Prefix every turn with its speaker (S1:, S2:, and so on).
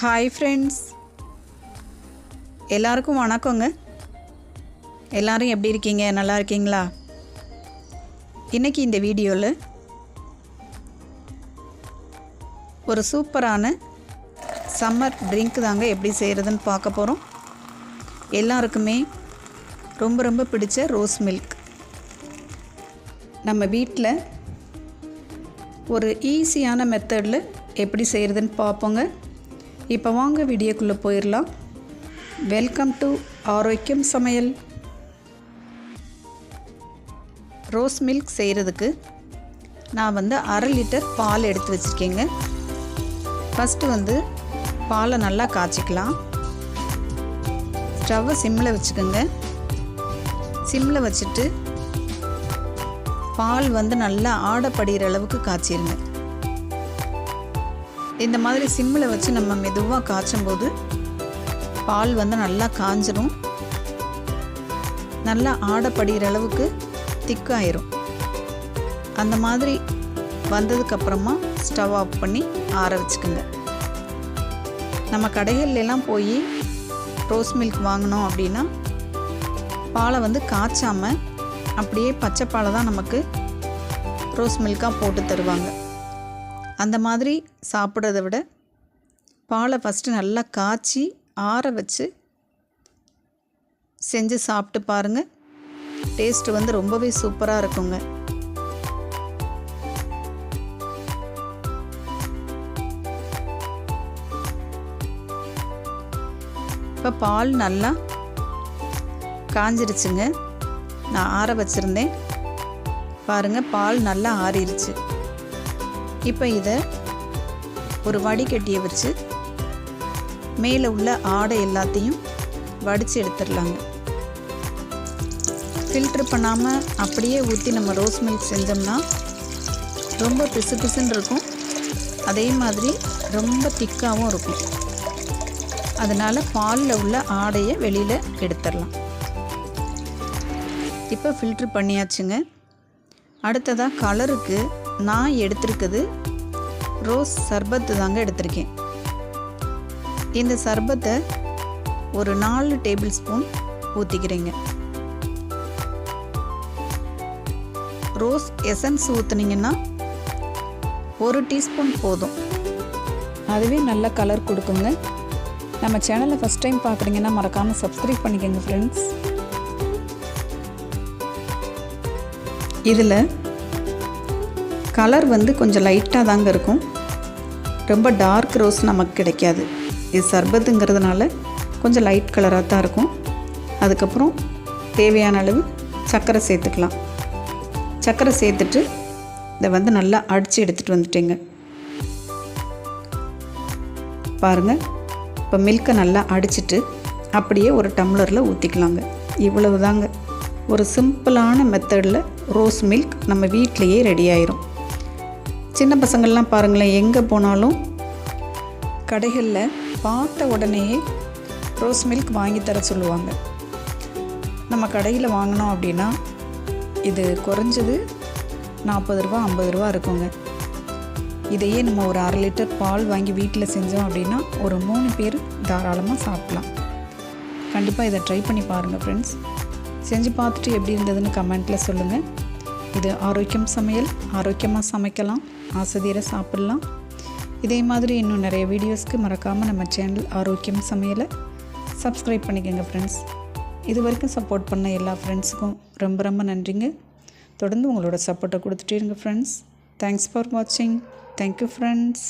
S1: hi friends எல்லாருக்கும் வணக்கங்க எல்லாரும் எப்படி இருக்கீங்க நல்லா இருக்கீங்களா இன்னைக்கு இந்த வீடியோவில் ஒரு சூப்பரான சம்மர் ட்ரிங்க் தாங்க எப்படி செய்கிறதுன்னு பார்க்க போகிறோம் எல்லாருக்குமே ரொம்ப ரொம்ப பிடிச்ச ரோஸ் மில்க் நம்ம வீட்டில் ஒரு ஈஸியான மெத்தடில் எப்படி செய்கிறதுன்னு பார்ப்போங்க இப்போ வாங்க வீடியோக்குள்ளே போயிடலாம் வெல்கம் டு ஆரோக்கியம் சமையல் ரோஸ் மில்க் செய்கிறதுக்கு நான் வந்து அரை லிட்டர் பால் எடுத்து வச்சுருக்கேங்க ஃபஸ்ட்டு வந்து பாலை நல்லா காய்ச்சிக்கலாம் ஸ்டவ்வை சிம்மில் வச்சுக்கோங்க சிம்மில் வச்சுட்டு பால் வந்து நல்லா ஆடப்படுகிற அளவுக்கு காய்ச்சிருங்க இந்த மாதிரி சிம்மில் வச்சு நம்ம மெதுவாக காய்ச்சும் போது பால் வந்து நல்லா காஞ்சிரும் நல்லா ஆடப்படுகிற அளவுக்கு திக்காயிரும் அந்த மாதிரி வந்ததுக்கப்புறமா ஸ்டவ் ஆஃப் பண்ணி ஆற வச்சுக்குங்க நம்ம கடைகள்லாம் போய் ரோஸ் மில்க் வாங்கினோம் அப்படின்னா பாலை வந்து காய்ச்சாமல் அப்படியே பச்சை பாலை தான் நமக்கு ரோஸ் மில்காக போட்டு தருவாங்க அந்த மாதிரி சாப்பிட்றத விட பாலை ஃபஸ்ட்டு நல்லா காய்ச்சி ஆற வச்சு செஞ்சு சாப்பிட்டு பாருங்கள் டேஸ்ட்டு வந்து ரொம்பவே சூப்பராக இருக்குங்க இப்போ பால் நல்லா காஞ்சிருச்சுங்க நான் ஆற வச்சுருந்தேன் பாருங்கள் பால் நல்லா ஆறிடுச்சு இப்போ இதை ஒரு வடிகட்டியை வச்சு மேலே உள்ள ஆடை எல்லாத்தையும் வடித்து எடுத்துடலாங்க ஃபில்ட்ரு பண்ணாமல் அப்படியே ஊற்றி நம்ம ரோஸ் மில்க் செஞ்சோம்னா ரொம்ப பிசு பிசுன்னு இருக்கும் அதே மாதிரி ரொம்ப திக்காகவும் இருக்கும் அதனால் பாலில் உள்ள ஆடையை வெளியில் எடுத்துடலாம் இப்போ ஃபில்ட்ரு பண்ணியாச்சுங்க அடுத்ததாக கலருக்கு நான் எடுத்திருக்குது ரோஸ் சர்பத்து தாங்க எடுத்திருக்கேன் இந்த சர்பத்தை ஒரு நாலு டேபிள் ஸ்பூன் ஊற்றிக்கிறேங்க ரோஸ் எசன்ஸ் ஊற்றுனீங்கன்னா ஒரு டீஸ்பூன் போதும் அதுவே நல்ல கலர் கொடுக்குங்க நம்ம சேனலை ஃபஸ்ட் டைம் பார்க்குறீங்கன்னா மறக்காமல் சப்ஸ்கிரைப் பண்ணிக்கோங்க ஃப்ரெண்ட்ஸ் இதில் கலர் வந்து கொஞ்சம் லைட்டாக தாங்க இருக்கும் ரொம்ப டார்க் ரோஸ் நமக்கு கிடைக்காது இது சர்பத்துங்கிறதுனால கொஞ்சம் லைட் கலராக தான் இருக்கும் அதுக்கப்புறம் தேவையான அளவு சர்க்கரை சேர்த்துக்கலாம் சர்க்கரை சேர்த்துட்டு இதை வந்து நல்லா அடித்து எடுத்துகிட்டு வந்துட்டேங்க பாருங்கள் இப்போ மில்கை நல்லா அடிச்சிட்டு அப்படியே ஒரு டம்ளரில் ஊற்றிக்கலாங்க இவ்வளவு தாங்க ஒரு சிம்பிளான மெத்தடில் ரோஸ் மில்க் நம்ம வீட்டிலையே ரெடி ஆயிரும் சின்ன பசங்கள்லாம் பாருங்களேன் எங்கே போனாலும் கடைகளில் பார்த்த உடனேயே ரோஸ் மில்க் வாங்கி தர சொல்லுவாங்க நம்ம கடையில் வாங்கினோம் அப்படின்னா இது குறைஞ்சது நாற்பது ரூபா ஐம்பது ரூபா இருக்குங்க இதையே நம்ம ஒரு அரை லிட்டர் பால் வாங்கி வீட்டில் செஞ்சோம் அப்படின்னா ஒரு மூணு பேர் தாராளமாக சாப்பிட்லாம் கண்டிப்பாக இதை ட்ரை பண்ணி பாருங்கள் ஃப்ரெண்ட்ஸ் செஞ்சு பார்த்துட்டு எப்படி இருந்ததுன்னு கமெண்ட்டில் சொல்லுங்கள் இது ஆரோக்கியம் சமையல் ஆரோக்கியமாக சமைக்கலாம் ஆசதியரை சாப்பிட்லாம் இதே மாதிரி இன்னும் நிறைய வீடியோஸ்க்கு மறக்காமல் நம்ம சேனல் ஆரோக்கியம் சமையலை சப்ஸ்கிரைப் பண்ணிக்கோங்க ஃப்ரெண்ட்ஸ் இது வரைக்கும் சப்போர்ட் பண்ண எல்லா ஃப்ரெண்ட்ஸுக்கும் ரொம்ப ரொம்ப நன்றிங்க தொடர்ந்து உங்களோட சப்போர்ட்டை கொடுத்துட்டே இருங்க ஃப்ரெண்ட்ஸ் தேங்க்ஸ் ஃபார் வாட்சிங் தேங்க்யூ ஃப்ரெண்ட்ஸ்